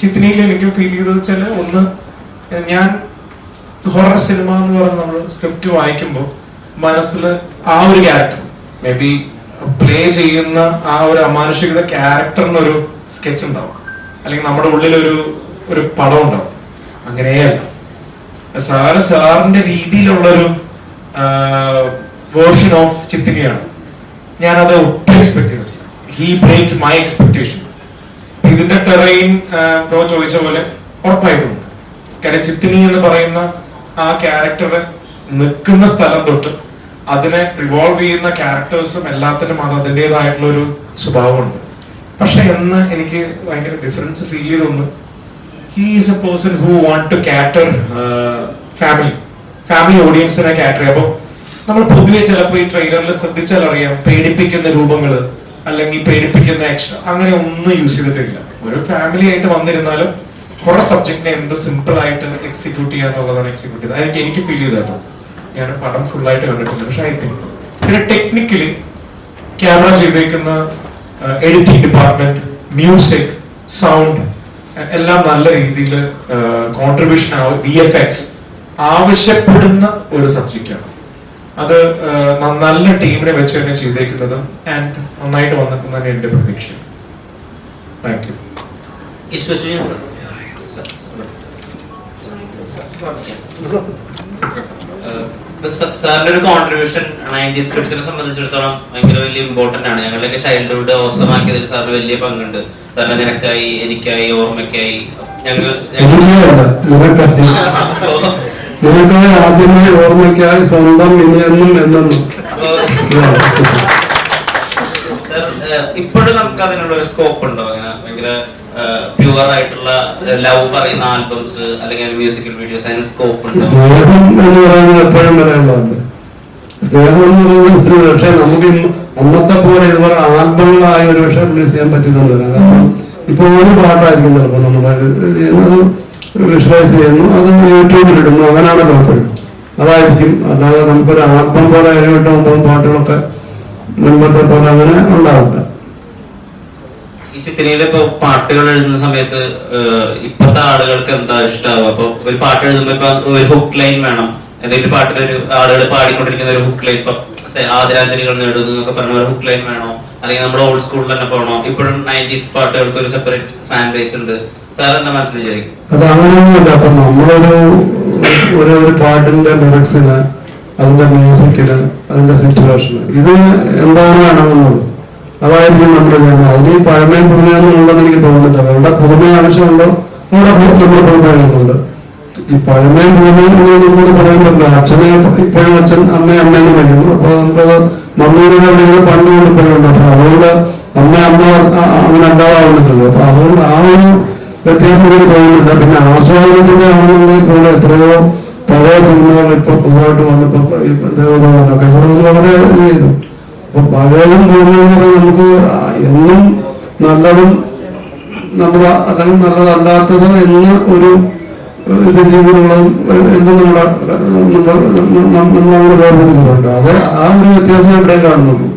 ചിത്തിനിയിൽ എനിക്ക് ഫീൽ ചെയ്തത് വെച്ചാൽ ഒന്ന് ഞാൻ ഹൊറർ സിനിമ എന്ന് പറഞ്ഞ് നമ്മൾ സ്ക്രിപ്റ്റ് വായിക്കുമ്പോൾ മനസ്സിൽ ആ ഒരു ക്യാരക്ടർ മേ ബി പ്ലേ ചെയ്യുന്ന ആ ഒരു അമാനുഷികത ക്യാരക്ടറിനൊരു സ്കെച്ച് ഉണ്ടാവും. അല്ലെങ്കിൽ നമ്മുടെ ഉള്ളിലൊരു ഒരു പടം ഉണ്ടാവും. അങ്ങനെയല്ല. സാറ് സാറിന്റെ രീതിയിലുള്ളൊരു വേർഷൻ ഓഫ് ചിത്തിനിയാണ് ഞാനത് ഒട്ടും എക്സ്പെക്ട് ചെയ്തിട്ടില്ല. ഹി ബ്രേക്ക് മൈ എക്സ്പെക്ടേഷൻ ഇതിന്റെ ടെറൈൻ ബ്രോ ചോദിച്ച പോലെ ഉറപ്പായിട്ടും. കാര്യം ചിത്തിനി എന്ന് പറയുന്ന ആ ക്യാരക്ടർ നിൽക്കുന്ന സ്ഥലം തൊട്ട് അതിനെ റിവോൾവ് ചെയ്യുന്ന ക്യാരക്ടേഴ്സും എല്ലാത്തിനും അത് അതിന്റെതായിട്ടുള്ള ഒരു സ്വഭാവമുണ്ട്. പക്ഷെ എന്ന് എനിക്ക് ഭയങ്കര ഡിഫറൻസ് ഫീൽ ചെയ്തൊന്ന് he is a person who want to cater family family ഓഡിയൻസിനെ cater അപ്പോൾ നമ്മൾ പൊതുവെ ചിലപ്പോൾ ഈ ട്രെയിലറിൽ ശ്രദ്ധിച്ചാൽ അറിയാം പേടിപ്പിക്കുന്ന രൂപങ്ങൾ അല്ലെങ്കിൽ പേടിപ്പിക്കുന്ന എക്സ്ട്രാ അങ്ങനെ ഒന്നും യൂസ് ചെയ്തിട്ടില്ല. ഒരു ഫാമിലി ആയിട്ട് വന്നിരുന്നാലും കുറെ സബ്ജക്റ്റിനെ എന്ത് സിമ്പിൾ ആയിട്ട് എക്സിക്യൂട്ട് ചെയ്യാന്നുള്ളതാണ് എക്സിക്യൂട്ട് ചെയ്തത്. അതെനിക്ക് എനിക്ക് ഫീൽ ചെയ്ത ഞാൻ പടം ഫുൾ ആയിട്ട് കണ്ടിട്ടില്ല പക്ഷെ ഐ തിങ്ക് പിന്നെ ടെക്നിക്കലി ക്യാമറ ചെയ്തേക്കുന്ന എഡിറ്റിംഗ് ഡിപ്പാർട്ട്മെന്റ് മ്യൂസിക് സൗണ്ട് എല്ലാം നല്ല രീതിയിൽ കോൺട്രിബ്യൂഷൻ ആവും. വി എഫ് എക്സ് ആവശ്യപ്പെടുന്ന ഒരു സബ്ജക്റ്റാണ് അത് നല്ല ടീമിനെ വെച്ച് തന്നെ ചെയ്തേക്കുന്നതും ആൻഡ് നന്നായിട്ട് വന്നിട്ടും തന്നെ എന്റെ പ്രതീക്ഷ. Thank you Is question? Sir, സ- സാറിന്റെ ഒരു കോൺട്രിബ്യൂഷൻ നയന്റീസ് കിഡ്സിനെ സംബന്ധിച്ചിടത്തോളം ഭയങ്കര വലിയ ഇമ്പോർട്ടന്റ് ആണ്. ഞങ്ങളുടെ ചൈൽഡ്ഹുഡ് ഓസമാക്കിയതിൽ സാറിന് വലിയ പങ്കുണ്ട്. സാറിന് നിനക്കായി എനിക്കായി ഓർമ്മയ്ക്കായി. ഞങ്ങൾ നിനക്കായി ആദ്യമായി ഓർമ്മയ്ക്കായി സ്വന്തം ഇനിയെന്നും എന്നെന്നും. ഏഹ് ഇപ്പോഴും നമുക്ക് അതിനുള്ള ഒരു സ്കോപ്പ് ഉണ്ടോ? അങ്ങനെ ഭയങ്കര പ്യുവർ ആയിട്ടുള്ള ലവ് പറയുന്ന ആൽബംസ് അല്ലെങ്കിൽ മ്യൂസിക്കൽ വീഡിയോസ് അതിന് സ്കോപ്പ് ഉണ്ടോ? സ്നേഹം എന്ന് സ്നേഹം എന്ന് നമുക്ക് അന്നത്തെ പോലെ ഇതുപോലെ ആൽബങ്ങളായ ഒരു പക്ഷേ റിലീസ് ചെയ്യാൻ പറ്റില്ലെന്ന് വരാം കാരണം ഒരു പാട്ടായിരിക്കും ചിലപ്പോൾ നമ്മൾ വിഷ്വലൈസ് ചെയ്യുന്നു. അത് യൂട്യൂബിൽ ഇടുന്നു. അങ്ങനെയാണല്ലോ അപ്പോഴും അതായിരിക്കും. അല്ലാതെ നമുക്കൊരു ആൽബം പോലെ ഏഴ് എട്ട് ഒമ്പത് പാട്ടുകളൊക്കെ മുൻപത്തെ പോലെ അങ്ങനെ ഉണ്ടാവില്ല ഈ ചിത്രയിലെ ഇപ്പൊ പാട്ടുകൾ എഴുതുന്ന സമയത്ത് ഇപ്പത്തെ ആളുകൾക്ക് എന്താ ഇഷ്ടാവുക? അപ്പൊ ഒരു പാട്ട് എഴുതുമ്പോ ഇപ്പൊ ഒരു ഹുക്ക് ലൈൻ വേണം. എന്തെങ്കിലും പാട്ടിൽ ഒരു ആളുകൾ പാടിക്കൊണ്ടിരിക്കുന്ന ഒരു ഹുക്ക് ലൈൻ ഇപ്പൊ ആദരാഞ്ജലികൾ നേടുന്നു എന്നൊക്കെ പറഞ്ഞ ഒരു ഹുക്ക് ലൈൻ വേണോ? അല്ലെങ്കിൽ നമ്മുടെ ഓൾഡ് സ്കൂളിൽ തന്നെ പോകണോ ഇപ്പോഴും നയന്റീസ് പാട്ടുകൾക്ക് ഒരു സെപ്പറേറ്റ് ഫാൻ ബേസ് ഉണ്ട്. സാർ എന്താ മനസ്സിൽ വിചാരിക്കും അത് അങ്ങനെയൊന്നുമില്ല അപ്പൊ നമ്മളൊരു ഒരു പാട്ടിന്റെ ലിറിക്സിന് അതിന്റെ മ്യൂസിക്കിന് അതിന്റെ സിറ്റുവേഷൻ ഇത് എന്താണ് അടങ്ങുന്നത് അതായിരിക്കും നമ്മൾ ചെയ്യുന്നത് അതിന് ഈ പഴമയും പുതുമയൊന്നും എനിക്ക് തോന്നുന്നില്ല. അവരുടെ പുതുമ ആവശ്യമുണ്ടോ? അവിടെ നമ്മൾ പുതുമ എഴുതുന്നുണ്ട് ഈ പഴമയും പുതുമയും നമ്മൾ പറയാൻ പറ്റില്ല അച്ഛനെ ഇപ്പോഴും അച്ഛൻ അമ്മയെ അമ്മയെന്ന് വിളിക്കുന്നു അപ്പൊ നമുക്കത് മമ്മിയുടെ വിളിക്കുന്നത് പണ്ട് കൊണ്ട് പോയുണ്ട് അപ്പൊ അതുകൊണ്ട് അമ്മ അമ്മ അങ്ങനെ ഉണ്ടാവാറുണ്ടല്ലോ. അപ്പൊ അതുകൊണ്ട് ആ ഒരു വ്യത്യാസം എനിക്ക് തോന്നുന്നില്ല. പിന്നെ ആസ്വാദനത്തിന്റെ ആണെന്നുണ്ടെങ്കിൽ കൂടെ എത്രയോ പഴയ സിനിമകൾ ഇപ്പൊ പുതുതായിട്ട് വന്നപ്പോ ഈ ദേവതകളൊക്കെ വളരെ ചെയ്തു. അപ്പൊ പഴയതും പുതുമയും നമുക്ക് എന്നും നല്ലതും നമ്മുടെ അല്ലെങ്കിൽ നല്ലതല്ലാത്തത് എന്ന ഒരു ഇത് രീതിയിലുള്ളതും എന്തും നമ്മുടെ നമ്മളങ്ങനെ വേർതിരിച്ചിട്ടുണ്ട്. അത് ആ ഒരു വ്യത്യാസം ഇവിടെ കാണുന്നുള്ളൂ.